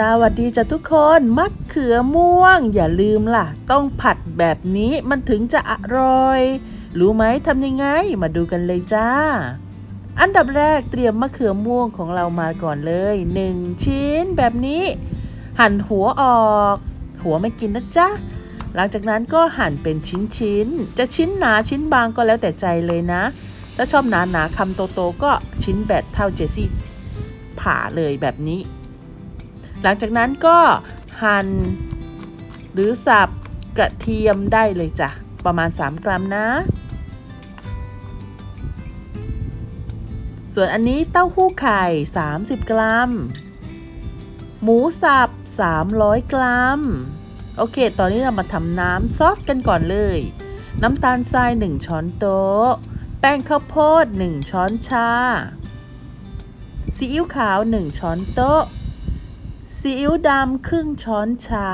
สวัสดีจ้ะทุกคนมะเขือม่วง อย่าลืมล่ะ ต้องผัดแบบนี้มันถึงจะอร่อย รู้ไหมทำยังไง มาดูกันเลยจ้า อันดับแรกเตรียมมะเขือม่วงของเรามาก่อนเลยหนึ่งชิ้นแบบนี้ หั่นหัวออก หัวไม่กินนะจ๊ะหลังจากนั้นก็หั่นเป็นชิ้นๆจะชิ้นหนาชิ้นบางก็แล้วแต่ใจเลยนะ ถ้าชอบหนาหนาๆคำโตๆก็ชิ้นแบบเท่าเจสซี่ผ่าเลยแบบนี้ หลังจากนั้นก็หั่นหรือสับกระเทียมได้เลยจ้ะ ประมาณ 3 กรัมนะ ส่วนอันนี้เต้าหู้ไข่ 30 กรัม หมูสับ 300 กรัม โอเค ตอนนี้เรามาทำน้ำซอสกันก่อนเลย น้ำตาลทราย 1 ช้อนโต๊ะ แป้งข้าวโพด 1 ช้อนชา ซีอิ๊วขาว 1 ช้อนโต๊ะ ซีอิ๊วดำครึ่งช้อนชา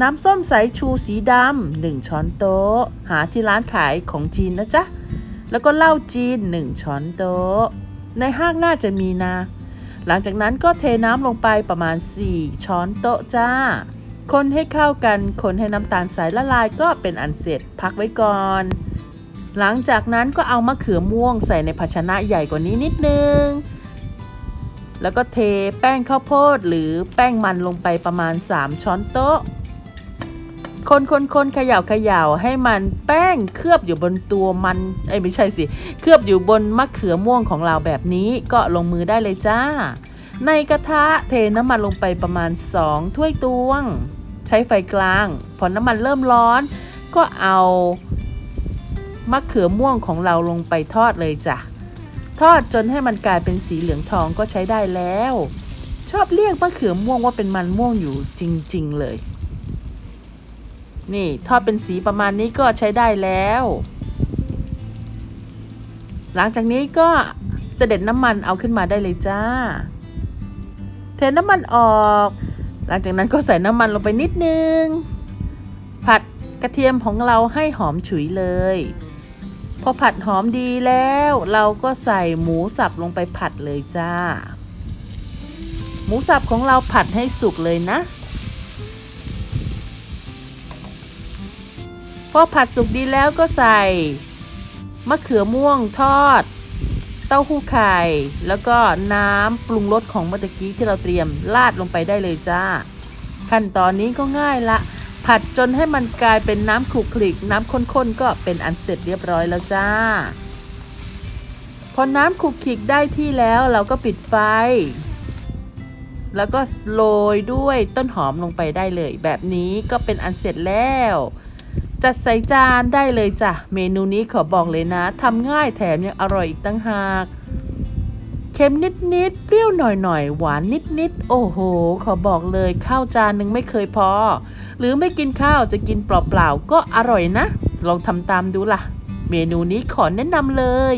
น้ำส้มสายชูสีดำหนึ่งช้อนโต๊ะ หาที่ร้านขายของจีนนะจ๊ะ แล้วก็เหล้าจีนหนึ่งช้อนโต๊ะ ในห้างน่าจะมีนะ หลังจากนั้นก็เทน้ำลงไปประมาณ 4 ช้อนโต๊ะจ้า คนให้เข้ากัน คนให้น้ำตาลสายละลายก็เป็นอันเสร็จพักไว้ก่อนหลังจากนั้นก็เอามะเขือม่วงใส่ในภาชนะใหญ่กว่านี้นิดนึง แล้วก็เทแป้งข้าวโพดหรือแป้งมันลงไปประมาณ 3 ช้อนโต๊ะ คนคนคนเขย่าเขย่าให้มันแป้งเคลือบอยู่บนตัวมันเอ้ไม่ใช่สิ เคลือบอยู่บนมะเขือม่วงของเราแบบนี้ก็ลงมือได้เลยจ้า ในกระทะเทน้ำมันลงไปประมาณ 2 ถ้วยตวง ใช้ไฟกลาง พอน้ำมันเริ่มร้อน ก็เอามะเขือม่วงของเราลงไปทอดเลยจ้ะ ทอดจนให้มันกลายเป็นสีเหลืองทองก็ใช้ได้แล้ว ชอบเรียกมะเขือม่วงว่าเป็นมันม่วงอยู่จริง ๆ เลย นี่ทอดเป็นสีประมาณนี้ก็ใช้ได้แล้ว หลังจากนี้ก็เสด็จน้ำมันเอาขึ้นมาได้เลยจ้า เทน้ำมันออก หลังจากนั้นก็ใส่น้ำมันลงไปนิดนึง ผัดกระเทียมของเราให้หอมฉุยเลย อผัดหอมดีแล้ว เราก็ใส่หมูสับลงไปผัดเลยจ้า หมูสับของเราผัดให้สุกเลยนะ พอผัดสุกดีแล้วก็ใส่ มะเขือม่วงทอด เต้าหู้ไข่ แล้วก็น้ำปรุงรสของเมื่อกี้ที่เราเตรียมราดลงไปได้เลยจ้า ขั้นตอนนี้ก็ง่ายละ ผัดจนให้มันกลายเป็นน้ำขลุกคลิก น้ำข้นๆก็เป็นอันเสร็จเรียบร้อยแล้วจ้า พอน้ำขลุกคลิกได้ที่แล้วเราก็ปิดไฟ แล้วก็โรยด้วยต้นหอมลงไปได้เลย แบบนี้ก็เป็นอันเสร็จแล้ว จัดใส่จานได้เลยจ้ะ เมนูนี้ขอบอกเลยนะทำง่ายแถมยังอร่อยอีกตั้งหาก เค็มนิดๆ เปรี้ยวหน่อยๆ หวานนิดๆ โอ้โห ขอบอกเลยข้าวจานหนึ่งไม่เคยพอ หรือไม่กินข้าวจะกินเปล่าๆ ก็อร่อยนะ ลองทำตามดูล่ะ เมนูนี้ขอแนะนำเลย